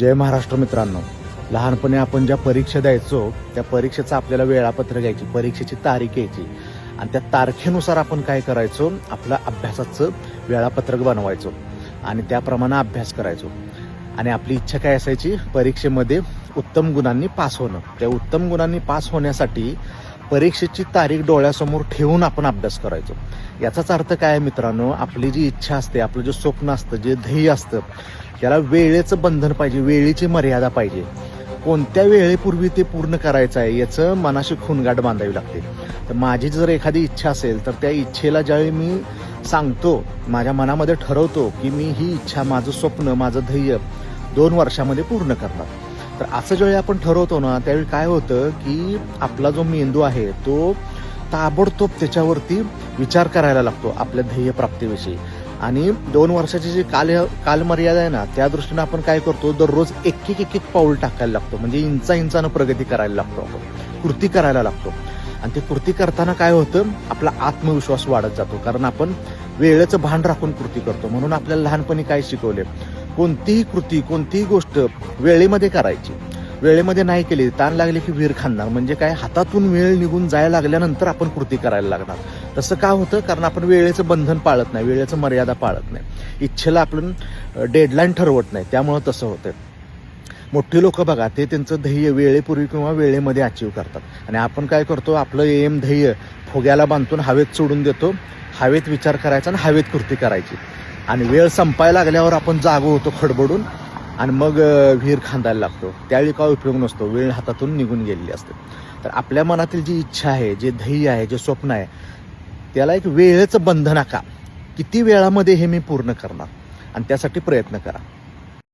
जय महाराष्ट्र मित्रांनो. लहानपणी आपण ज्या परीक्षा द्यायचो त्या परीक्षेचं आपल्याला वेळापत्रक घ्यायची परीक्षेची तारीख यायची आणि त्या तारखेनुसार आपण काय करायचो? आपलं अभ्यासाचं वेळापत्रक बनवायचो आणि त्याप्रमाणे अभ्यास करायचो. आणि आपली इच्छा काय असायची? परीक्षेमध्ये उत्तम गुणांनी पास होणं. त्या उत्तम गुणांनी पास होण्यासाठी परीक्षेची तारीख डोळ्यासमोर ठेवून आपण अभ्यास करायचो. याचाच अर्थ काय आहे मित्रांनो? आपली जी इच्छा असते आपलं जे स्वप्न असतं जे ध्येय असतं त्याला वेळेचं बंधन पाहिजे वेळेची मर्यादा पाहिजे. कोणत्या वेळेपूर्वी ते पूर्ण करायचं आहे याचं मनाशी खूनगाठ बांधावी लागते. तर माझी जर एखादी इच्छा असेल तर त्या इच्छेला ज्यावेळी मी सांगतो माझ्या मनामध्ये ठरवतो की मी ही इच्छा माझं स्वप्न माझं ध्येय दोन वर्षामध्ये पूर्ण करणार. तर असं ज्यावेळी आपण ठरवतो ना त्यावेळी काय होतं की आपला जो मेंदू आहे तो ताबडतोब त्याच्यावरती विचार करायला लागतो आपल्या ध्येय प्राप्तीविषयी आणि दोन वर्षाची जी काल कालमर्यादा आहे ना त्या दृष्टीनं आपण काय करतो दररोज एक एक एक एक पाऊल टाकायला लागतो. म्हणजे इंचा इंचानं प्रगती करायला लागतो आपण. कृती करायला लागतो. आणि ते कृती करताना काय होतं आपला आत्मविश्वास वाढत जातो. कारण आपण वेळेचं भान राखून कृती करतो. म्हणून आपल्याला लहानपणी काय शिकवले? कोणतीही कृती कोणतीही गोष्ट वेळेमध्ये करायची. वेळेमध्ये नाही केली ताण लागले की वीर खाणार म्हणजे काय? हातातून वेळ निघून जायला लागल्यानंतर आपण कृती करायला लागणार. तसं का होतं? कारण आपण वेळेचं बंधन पाळत नाही वेळेचं मर्यादा पाळत नाही. इच्छेला आपण डेडलाईन ठरवत नाही. त्यामुळं तसं होतं मोठी लोक बघा ते त्यांचं ध्येय वेळेपूर्वी किंवा वेळेमध्ये अचीव करतात. आणि आपण काय करतो? आपलं एम ध्येय फुग्याला बांधून हवेत सोडून देतो. हवेत विचार करायचा आणि हवेत कृती करायची. आणि वेळ संपायला लागल्यावर आपण जागो होतो खडबडून आणि मग विहीर खांदायला लागतो. त्यावेळी काय उपयोग नसतो. वेळ हातातून निघून गेलेली असते. तर आपल्या मनातील जी इच्छा आहे जे ध्येय आहे जे स्वप्न आहे त्याला एक वेळेचं बंधन आका. किती वेळामध्ये हे मी पूर्ण करणार? आणि त्यासाठी प्रयत्न करा.